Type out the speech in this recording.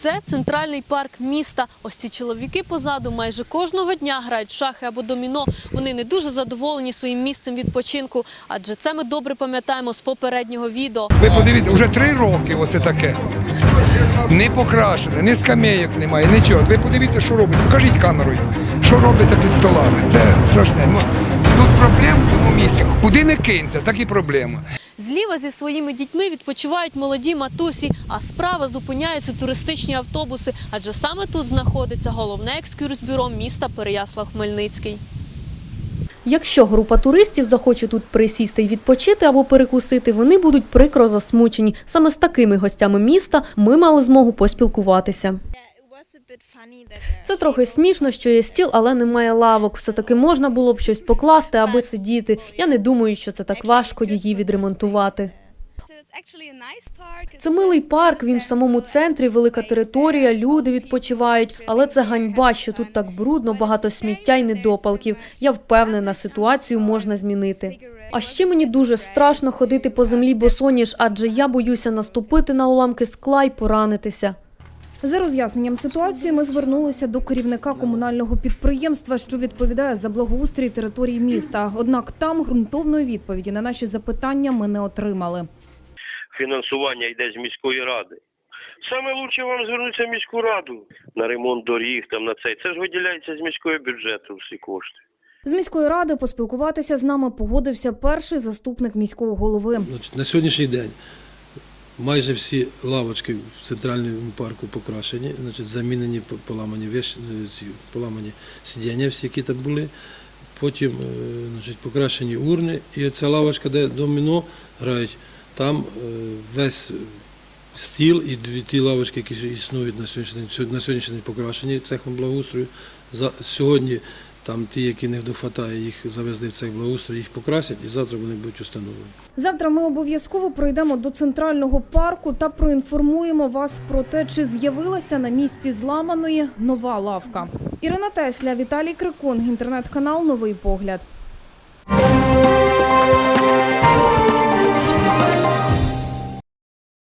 Це центральний парк міста. Ось ці чоловіки позаду майже кожного дня грають в шахи або доміно. Вони не дуже задоволені своїм місцем відпочинку, адже це ми добре пам'ятаємо з попереднього відео. Ви подивіться, вже три роки оце таке. Не покрашене, ні скамейок немає, нічого. Ви подивіться, що робить. Покажіть камерою, що робиться під столами. Це страшне. Ну, тут проблема в тому місці. Куди не кинься, так і проблема. Зліва зі своїми дітьми відпочивають молоді матусі, а справа зупиняються туристичні автобуси, адже саме тут знаходиться головне екскурсбюро міста Переяслав-Хмельницький. Якщо група туристів захоче тут присісти й відпочити або перекусити, вони будуть прикро засмучені. Саме з такими гостями міста ми мали змогу поспілкуватися. Це трохи смішно, що є стіл, але немає лавок. Все таки можна було б щось покласти, аби сидіти. Я не думаю, що це так важко її відремонтувати. Це милий парк. Він в самому центрі, велика територія, люди відпочивають. Але це ганьба, що тут так брудно, багато сміття й недопалків. Я впевнена, ситуацію можна змінити. А ще мені дуже страшно ходити по землі босоніж, адже я боюся наступити на уламки скла й поранитися. За роз'ясненням ситуації ми звернулися до керівника комунального підприємства, що відповідає за благоустрій території міста. Однак там ґрунтовної відповіді на наші запитання ми не отримали. фінансування йде з міської ради. Саме лучше вам звернутися в міську раду на ремонт доріг, там на цей. Це ж виділяється з міського бюджету всі кошти. З міської ради поспілкуватися з нами погодився перший заступник міського голови. На сьогоднішній день майже всі лавочки в центральному парку покрашені, значить, замінені поламані, виш... е, поламані сидіння, всі, які там були. Потім е, значить, покрашені урни. І ця лавочка, де доміно грають, там е, весь стіл і дві ті лавочки, які існують на сьогоднішній день, на сьогоднішній день покрашені цехом благоустрою. За, сьогодні там ті, які не дофатає, їх завезли в цей благоустрій, їх покрасять і завтра вони будуть установлені. Завтра ми обов'язково пройдемо до центрального парку та проінформуємо вас про те, чи з'явилася на місці зламаної нова лавка. Ірина Тесля, Віталій Крикун, інтернет-канал Новий погляд.